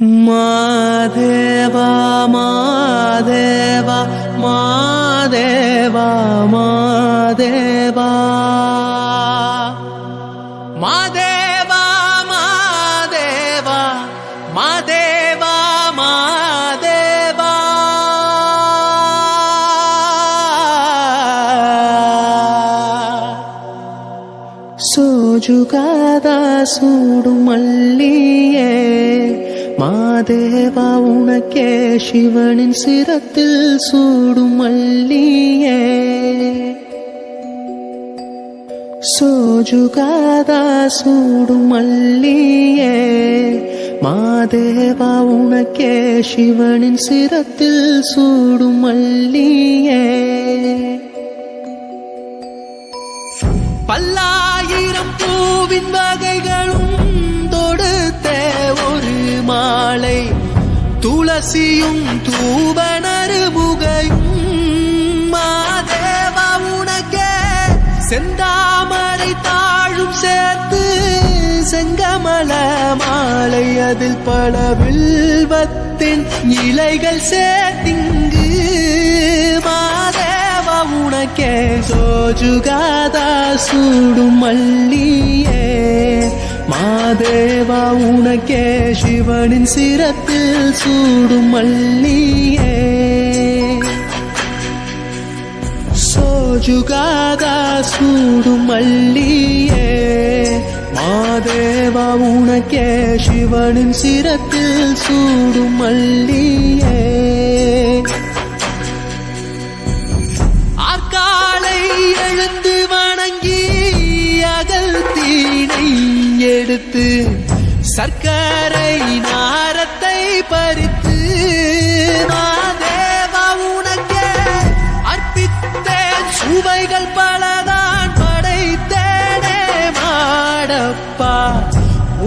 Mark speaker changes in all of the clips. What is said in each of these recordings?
Speaker 1: மாதேவா மாதேவா மாதேவா மாதேவா மாதேவா மாதேவா மாதேவா மாதேவா சோஜுகாத சூடு மல்லியே மாதேவா உனக்கே சிவனின் சிரத்தில் சூடும் மல்லியே. சோஜுகாதா சூடும் மல்லியே. மாதேவா உனக்கே சிவனின் சிரத்தில் சூடும் மல்லியே. பல்லாயிரம் பூவின் வகைகள் துளசியும் தூபனருபுகையும் மாதேவா உனக்கே. செந்தாமரை தாழும் சேர்த்து செங்கமல மாலை அதில் பல வில்வத்தின் இலைகள் சேர்த்திங்கு. மாதேவா உனக்கே. சோஜுகாதா சூடும் மல்லியே. மாதேவா உனக்கே சிவனின் சிரத்தில் சூடும் மல்லியே. சோஜுகாதா சூடும் மல்லியே. மாதேவா உனக்கே சிவனின் சிரத்தில் சூடும் மல்லி சர்க்கரை நாரத்தை பறித்து மாதேவா உனக்கே அர்ப்பித்தேன். சுவைகள் பலதான் படைத்தேனே மாடப்பா.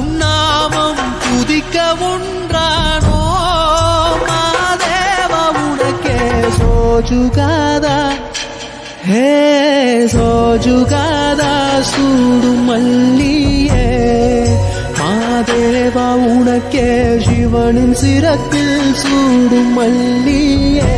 Speaker 1: உன்னாமம் துதிக்க ஒன்றானோ? மாதேவா உனக்கே சோஜுகாதா. ஹே சோஜுகாதா சூடு மல்லியே. தேவா உனக்கே சிவனின் சிரத்தில் சூடும் மல்லியே.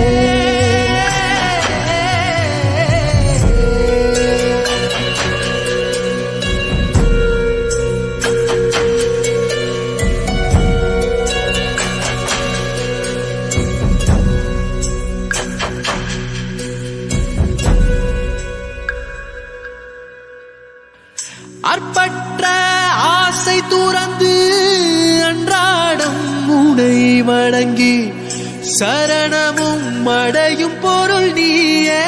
Speaker 1: அற்பற்ற ஆசை துறந்து உனை வணங்கி சரணமும் அடையும் பொருள் நீயே.